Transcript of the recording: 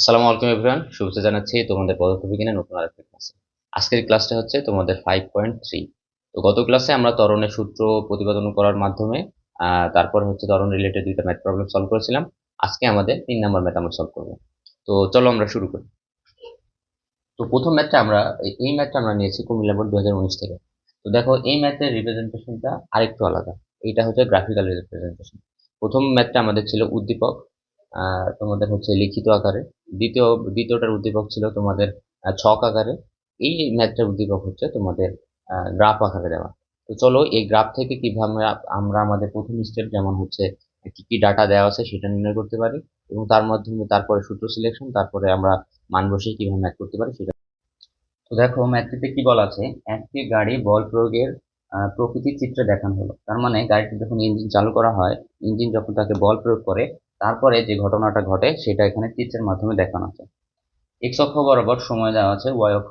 আসসালামু আলাইকুম এভরিওয়ান, শুভেচ্ছা জানাচ্ছি তোমাদের পদার্থ বিজ্ঞানের নতুন আরেকটা ক্লাসে। আজকের ক্লাসটা হচ্ছে তোমাদের ফাইভ পয়েন্ট থ্রি তো গত ক্লাসে আমরা ত্বরণের সূত্র প্রতিপাদন করার মাধ্যমে তারপর হচ্ছে ত্বরণ রিলেটেড দুইটা ম্যাথ প্রবলেম সলভ করেছিলাম। আজকে আমাদের তিন নাম্বার ম্যাথ আমরা সলভ করব। তো চলো আমরা শুরু করি। তো প্রথম ম্যাথটা আমরা, এই- ম্যাথটা আমরা নিয়েছি কুমিল্লা বোর্ড দু থেকে। তো দেখো, এই ম্যাথের রিপ্রেজেন্টেশনটা আরেকটু আলাদা। এইটা হচ্ছে গ্রাফিক্যাল রিপ্রেজেন্টেশন প্রথম ম্যাথটা আমাদের ছিল উদ্দীপক তোমাদের হচ্ছে লিখিত আকারে। দ্বিতীয়, দ্বিতীয়টার উদ্দীপক ছিল তোমাদের ছক আকারে। এই ম্যাথটার উদ্দীপক হচ্ছে তোমাদের গ্রাফ আকারে দেওয়া। তো চলো, এই গ্রাফ থেকে কীভাবে আমরা আমাদের প্রথম স্টেপ যেমন হচ্ছে, কি কি ডাটা দেওয়া আছে সেটা নির্ণয় করতে পারি এবং তার মাধ্যমে তারপরে সূত্র সিলেকশন তারপরে আমরা মান বসিয়ে কীভাবে ম্যাথ করতে পারি সেটা। তো দেখো ম্যাথটিতে কি বলা আছে? একটি গাড়ি বল প্রয়োগের প্রকৃতির চিত্রে দেখানো হলো। তার মানে গাড়িটি যখন ইঞ্জিন চালু করা হয় ইঞ্জিন যখন তাকে বল প্রয়োগ করে তারপরে যে ঘটনাটা ঘটে, সেটা এখানে চিত্রের মাধ্যমে দেখানো আছে। এক্স অক্ষ বরাবর সময় দেওয়া আছে ওয়াই অক্ষ